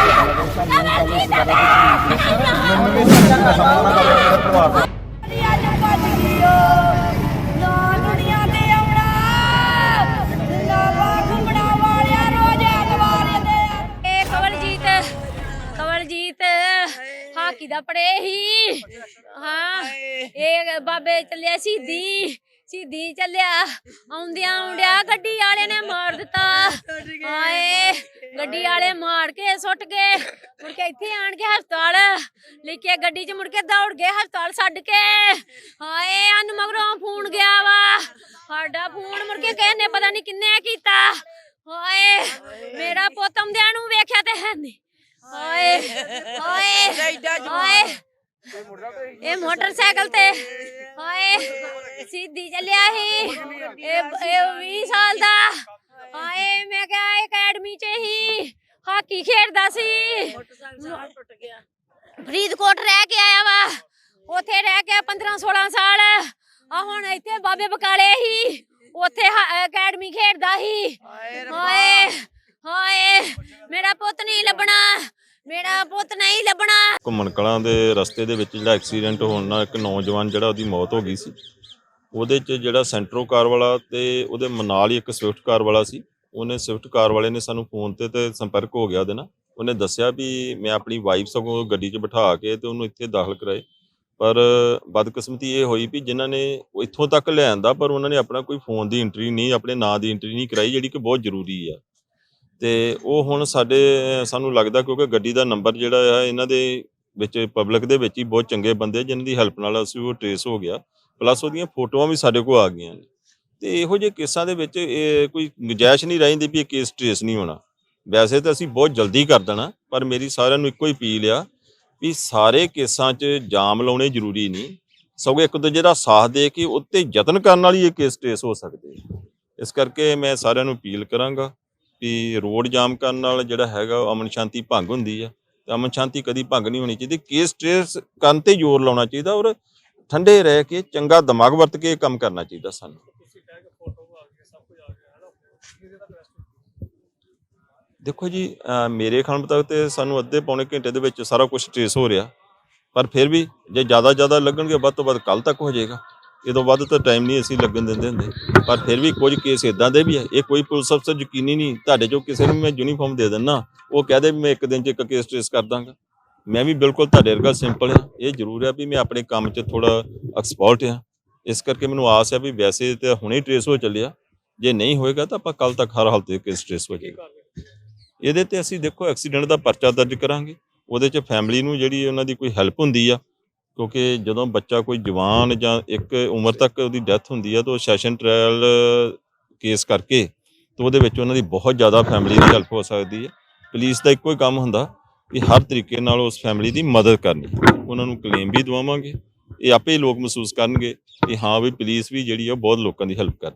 ਮੈਨੂੰ ਹਾਕੀ ਦਾ ਪੜੇ ਹੀ। ਹਾਂ, ਇਹ ਬਾਬੇ ਚੱਲਿਆ ਸਿੱਧੀ ਸਿੱਧੀ ਚੱਲਿਆ। ਆਉਂਦਿਆਂ ਆਉਂਦਿਆਂ ਗੱਡੀ ਵਾਲੇ ਨੇ ਮਾਰ ਦਿੱਤਾ। ਗੱਡੀ ਵਾਲੇ ਮਾਰ ਕੇ ਸੁੱਟ ਗਏ। ਮੁੜ ਕੇ ਇੱਥੇ ਆਣ ਕੇ ਹਸਪਤਾਲ ਲੈ ਕੇ ਗੱਡੀ 'ਚ ਮੁੜ ਕੇ ਦੌੜ ਗਏ ਹਸਪਤਾਲ ਛੱਡ ਕੇ। ਹਾਏ ਅਨ ਮਗਰੋਂ ਫੋਨ ਗਿਆ ਵਾ। ਸਾਡਾ ਫੋਨ ਮੁੜ ਕੇ ਕਿਸੇ ਨੇ ਪਤਾ ਨਹੀਂ ਕਿੰਨੇ ਕੀਤਾ। ਹਾਏ, ਮੇਰਾ ਪੁੱਤ ਆਉਂਦਿਆਂ ਨੂੰ ਵੇਖਿਆ ਤੇ ਹੈ ਨਹੀਂ। ਹਾਏ ਹਾਏ ਹਾਏ। ਇਹ ਮੋਟਰਸਾਈਕਲ ਤੇ, ਹਾਏ, ਸਿੱਧੀ ਚੱਲਿਆ ਸੀ। ਇਹ ਇਹ 20 ਸਾਲ ਦਾ। ਹਾਏ ਮੈਂ ਕਿਹਾ ਅਕੈਡਮੀ ਚ ਹੀ ਹਾਕੀ ਖੇਡਦਾ ਸੀ। ਫਰੀਦਕੋਟ ਰਹਿ ਕੇ ਆਇਆ ਵਾ। ਉੱਥੇ ਰਹਿ ਕੇ 15 16 ਸਾਲ ਆ ਹੁਣ ਇੱਥੇ ਬਾਬੇ ਬਕਾਲੇ ਹੀ ਉੱਥੇ ਹਾ- ਅਕੈਡਮੀ ਖੇਡਦਾ ਸੀ ਹਾਏ ਹਾਏ ਮੇਰਾ ਪੁੱਤ ਨਹੀਂ ਲੱਭਣਾ ਮੇਰਾ ਪੁੱਤ ਨਹੀਂ ਲੱਭਣਾ। ਘੁੰਮਣ ਕਲਾਂ ਦੇ ਰਸਤੇ ਦੇ ਵਿੱਚ ਜਿਹੜਾ ਐਕਸੀਡੈਂਟ ਹੋਣ ਨਾਲ ਇੱਕ ਨੌਜਵਾਨ ਜਿਹੜਾ ਉਹਦੀ ਮੌਤ ਹੋ ਗਈ ਸੀ। ਉਹਦੇ 'ਚ ਜਿਹੜਾ ਸੈਂਟਰੋ ਕਾਰ ਵਾਲਾ ਤੇ ਉਹਦੇ ਮਨਾਲ ਹੀ ਇੱਕ ਸਵਿਫਟ ਕਾਰ ਵਾਲਾ ਸੀ, ਉਹਨੇ ਸਵਿਫਟ ਕਾਰ ਵਾਲੇ ਨੇ ਸਾਨੂੰ ਫੋਨ ਤੇ ਤੇ ਸੰਪਰਕ ਹੋ ਗਿਆ ਉਹਦੇ ਨਾਲ। ਉਹਨੇ ਦੱਸਿਆ ਵੀ ਮੈਂ ਆਪਣੀ ਵਾਈਫ ਸਗੋਂ ਗੱਡੀ 'ਚ ਬਿਠਾ ਕੇ ਤੇ ਉਹਨੂੰ ਇੱਥੇ ਦਾਖਲ ਕਰਾਏ। ਪਰ ਬਦਕਿਸਮਤੀ ਇਹ ਹੋਈ ਵੀ ਜਿਨ੍ਹਾਂ ਨੇ ਇੱਥੋਂ ਤੱਕ ਲਿਆਂਦਾ, ਪਰ ਉਹਨਾਂ ਨੇ ਆਪਣਾ ਕੋਈ ਫੋਨ ਦੀ ਐਂਟਰੀ ਨਹੀਂ, ਆਪਣੇ ਨਾਂ ਦੀ ਐਂਟਰੀ ਨਹੀਂ ਕਰਾਈ, ਜਿਹੜੀ ਕਿ ਬਹੁਤ ਜ਼ਰੂਰੀ ਆ। ਤੇ ਉਹ ਹੁਣ ਸਾਡੇ, ਸਾਨੂੰ ਲੱਗਦਾ ਕਿਉਂਕਿ ਗੱਡੀ ਦਾ ਨੰਬਰ ਜਿਹੜਾ ਆ, ਇਹਨਾਂ ਦੇ ਵਿੱਚ ਪਬਲਿਕ ਦੇ ਵਿੱਚ ਹੀ ਬਹੁਤ ਚੰਗੇ ਬੰਦੇ ਜਿਨ੍ਹਾਂ ਦੀ ਹੈਲਪ ਨਾਲ ਅਸੀਂ ਉਹ ਟ੍ਰੇਸ ਹੋ ਗਿਆ। ਪਲੱਸ ਉਹਦੀਆਂ ਫੋਟੋਆਂ ਵੀ ਸਾਡੇ ਕੋਲ ਆ ਗਈਆਂ ਨੇ। ਤੇ ਇਹੋ ਜਿਹੇ ਕੇਸਾਂ ਦੇ ਵਿੱਚ ਇਹ ਕੋਈ ਗੁੰਜਾਇਸ਼ ਨਹੀਂ ਰਹਿੰਦੀ ਵੀ ਇਹ ਕੇਸ ਟ੍ਰੇਸ ਨਹੀਂ ਹੋਣਾ। ਵੈਸੇ ਤਾਂ ਅਸੀਂ ਬਹੁਤ ਜਲਦੀ ਕਰ ਦੇਣਾ, ਪਰ ਮੇਰੀ ਸਾਰਿਆਂ ਨੂੰ ਇੱਕੋ ਹੀ ਅਪੀਲ ਆ ਵੀ ਸਾਰੇ ਕੇਸਾਂ 'ਚ ਜਾਮ ਲਾਉਣੇ ਜ਼ਰੂਰੀ ਨਹੀਂ। ਸਗੋਂ ਇੱਕ ਦੂਜੇ ਦਾ ਸਾਥ ਦੇ ਕੇ ਉੱਤੇ ਯਤਨ ਕਰਨ ਨਾਲ ਹੀ ਇਹ ਕੇਸ ਟ੍ਰੇਸ ਹੋ ਸਕਦੇ ਇਸ ਕਰਕੇ ਮੈਂ ਸਾਰਿਆਂ ਨੂੰ ਅਪੀਲ ਕਰਾਂਗਾ ਵੀ ਰੋਡ ਜਾਮ ਕਰਨ ਨਾਲ ਜਿਹੜਾ ਹੈਗਾ ਉਹ ਅਮਨ ਸ਼ਾਂਤੀ ਭੰਗ ਹੁੰਦੀ ਆ। ਤੇ ਅਮਨ ਸ਼ਾਂਤੀ ਕਦੀ ਭੰਗ ਨਹੀਂ ਹੋਣੀ ਚਾਹੀਦੀ। ਕੇਸ ਟ੍ਰੇਸ ਕਰਨ ਤੇ ਜ਼ੋਰ ਲਾਉਣਾ ਚਾਹੀਦਾ ਔਰ ਠੰਡੇ ਰਹਿ ਕੇ ਚੰਗਾ ਦਿਮਾਗ ਵਰਤ ਕੇ ਇਹ ਕੰਮ ਕਰਨਾ ਚਾਹੀਦਾ ਸਾਨੂੰ। ਦੇਖੋ ਜੀ ਮੇਰੇ ਖਿਆਲ ਮੁਤਾਬਕ ਤੇ ਸਾਨੂੰ ਅੱਧੇ ਪੌਣੇ ਘੰਟੇ ਦੇ ਵਿੱਚ ਸਾਰਾ ਕੁਝ ਟ੍ਰੇਸ ਹੋ ਰਿਹਾ। ਪਰ ਫਿਰ ਵੀ ਜੇ ਜ਼ਿਆਦਾ ਜ਼ਿਆਦਾ ਲੱਗਣਗੇ, ਵੱਧ ਤੋਂ ਵੱਧ ਕੱਲ ਤੱਕ ਹੋ ਜਾਏਗਾ। ਇਹ ਤੋਂ ਵੱਧ ਤਾਂ ਟਾਈਮ ਨਹੀਂ ਅਸੀਂ ਲੱਗਣ ਦਿੰਦੇ ਹੁੰਦੇ। ਪਰ ਫਿਰ ਵੀ ਕੁਝ ਕੇਸ ਇਦਾਂ ਦੇ ਵੀ ਹੈ ਇਹ ਕੋਈ ਪੁਲਿਸ ਅਫਸਰ ਯਕੀਨੀ ਨਹੀਂ, ਤੁਹਾਡੇ ਚੋਂ ਕਿਸੇ ਨੂੰ ਮੈਂ ਯੂਨੀਫਾਰਮ ਦੇ ਦਿੰਨਾ, ਉਹ ਕਹਦੇ ਵੀ ਮੈਂ ਇੱਕ ਦਿਨ 'ਚ ਇੱਕ ਕੇਸ ਟ੍ਰੇਸ ਕਰ ਦਾਂਗਾ। ਮੈਂ ਵੀ ਬਿਲਕੁਲ ਤੁਹਾਡੇ ਵਰਗਾ ਸਿੰਪਲ ਹਾਂ। ਇਹ ਜ਼ਰੂਰ ਹੈ ਵੀ ਮੈਂ ਆਪਣੇ ਕੰਮ 'ਚ ਥੋੜਾ ਐਕਸਪਰਟ ਹਾਂ। ਇਸ ਕਰਕੇ ਮੈਨੂੰ ਆਸ ਹੈ ਵੀ ਵੈਸੇ ਤੇ ਹੁਣੇ ਟ੍ਰੇਸ ਹੋ ਚੱਲਿਆ। ਜੇ ਨਹੀਂ ਹੋਏਗਾ ਤਾਂ ਆਪਾਂ ਕੱਲ ਤੱਕ ਹਰ ਹਾਲਤ ਤੇ ਕੇਸ ਟ੍ਰੇਸ ਹੋ ਜਾਏਗਾ। ਇਹਦੇ ਤੇ ਅਸੀਂ ਦੇਖੋ ਐਕਸੀਡੈਂਟ ਦਾ ਪਰਚਾ ਦਰਜ ਕਰਾਂਗੇ। ਉਹਦੇ 'ਚ ਫੈਮਿਲੀ ਨੂੰ ਜਿਹੜੀ ਉਹਨਾਂ ਦੀ ਕੋਈ ਹੈਲਪ ਹੁੰਦੀ ਆ, ਕਿਉਂਕਿ ਜਦੋਂ ਬੱਚਾ ਕੋਈ ਜਵਾਨ ਜਾਂ ਇੱਕ ਉਮਰ ਤੱਕ ਉਹਦੀ ਡੈਥ ਹੁੰਦੀ ਆ, ਤਾਂ ਉਹ ਸੈਸ਼ਨ ਟ੍ਰਾਇਲ ਕੇਸ ਕਰਕੇ, ਤਾਂ ਉਹਦੇ ਵਿੱਚ ਉਹਨਾਂ ਦੀ ਬਹੁਤ ਜ਼ਿਆਦਾ ਫੈਮਿਲੀ ਦੀ ਹੈਲਪ ਹੋ ਸਕਦੀ ਹੈ ਪੁਲਿਸ ਦਾ ਇੱਕੋ ਹੀ ਕੰਮ ਹੁੰਦਾ। ਵੀ ਹਰ ਤਰੀਕੇ ਨਾਲ ਉਸ ਫੈਮਿਲੀ ਦੀ ਮਦਦ ਕਰਨੀ। ਉਹਨਾਂ ਨੂੰ ਕਲੇਮ ਵੀ ਦਵਾਵਾਂਗੇ, ਇਹ ਆਪੇ ਹੀ ਲੋਕ ਮਹਿਸੂਸ ਕਰਨਗੇ ਕਿ ਹਾਂ ਵੀ ਪੁਲਿਸ ਵੀ ਜਿਹੜੀ ਆ ਉਹ ਬਹੁਤ ਲੋਕਾਂ ਦੀ ਹੈਲਪ ਕਰਦੀ।